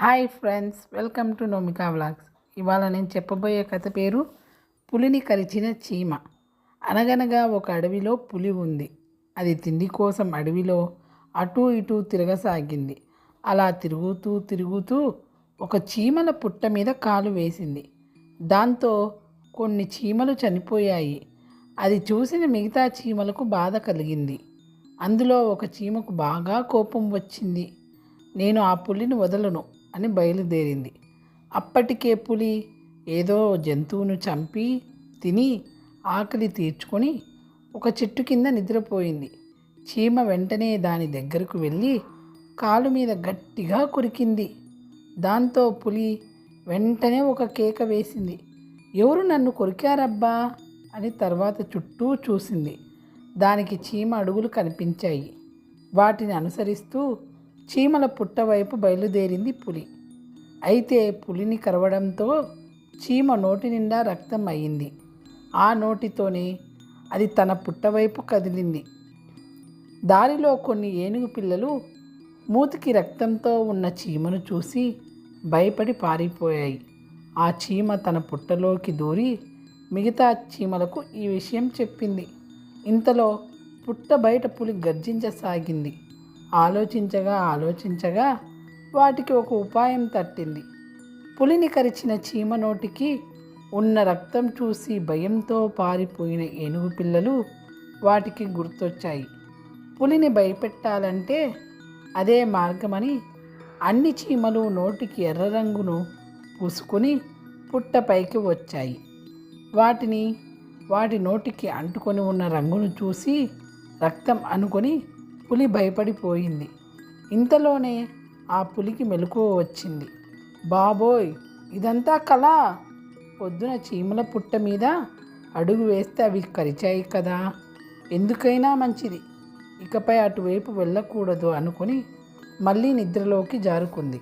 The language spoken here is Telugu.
Hi friends welcome to Nomika vlogs. ఇవాళ నేను చెప్పబోయే కథ పేరు పులిని కరిచిన చీమ. అనగనగా ఒక అడవిలో పులి ఉంది. అది తిండి కోసం అడవిలో అటూ ఇటూ తిరగసాగింది. అలా తిరుగుతూ తిరుగుతూ ఒక చీమల పుట్ట మీద కాలు వేసింది. దాంతో కొన్ని చీమలు చనిపోయాయి. అది చూసిన మిగతా చీమలకు బాధ కలిగింది. అందులో ఒక చీమకు బాగా కోపం వచ్చింది. నేను ఆ పులిని వదలను. అని బయలుదేరింది. అప్పటికే పులి ఏదో జంతువును చంపి తిని ఆకలి తీర్చుకొని ఒక చెట్టు కింద నిద్రపోయింది. చీమ వెంటనే దాని దగ్గరకు వెళ్ళి కాలు మీద గట్టిగా కొరికింది. దాంతో పులి వెంటనే ఒక కేక వేసింది. ఎవరు నన్ను కొరికారబ్బా? అని తర్వాత చుట్టూ చూసింది. దానికి చీమ అడుగులు కనిపించాయి. వాటిని అనుసరిస్తూ చీమల పుట్ట వైపు బయలుదేరింది పులి. అయితే పులిని కరవడంతో చీమ నోటి నిండా రక్తం అయింది. ఆ నోటితోనే అది తన పుట్ట వైపు కదిలింది. దారిలో కొన్ని ఏనుగు పిల్లలు మూతికి రక్తంతో ఉన్న చీమను చూసి భయపడి పారిపోయాయి. ఆ చీమ తన పుట్టలోకి దూరి మిగతా చీమలకు ఈ విషయం చెప్పింది. ఇంతలో పుట్ట బయట పులి గర్జించసాగింది. ఆలోచించగా ఆలోచించగా వాటికి ఒక ఉపాయం తట్టింది. పులిని కరిచిన చీమ నోటికి ఉన్న రక్తం చూసి భయంతో పారిపోయిన ఏనుగు పిల్లలు వాటికి గుర్తొచ్చాయి. పులిని భయపెట్టాలంటే అదే మార్గమని అన్ని చీమలు నోటికి ఎర్ర రంగును పూసుకొని పుట్టపైకి వచ్చాయి. వాటిని వాటి నోటికి అంటుకొని ఉన్న రంగును చూసి రక్తం అనుకొని పులి భయపడిపోయింది. ఇంతలోనే ఆ పులికి మెలకువ వచ్చింది. బాబోయ్ ఇదంతా కళ పొద్దున చీమల పుట్ట మీద అడుగు వేస్తే అవి కరిచాయి కదా. ఎందుకైనా మంచిది. ఇకపై అటువైపు వెళ్ళకూడదు అనుకుని మళ్ళీ నిద్రలోకి జారుకుంది.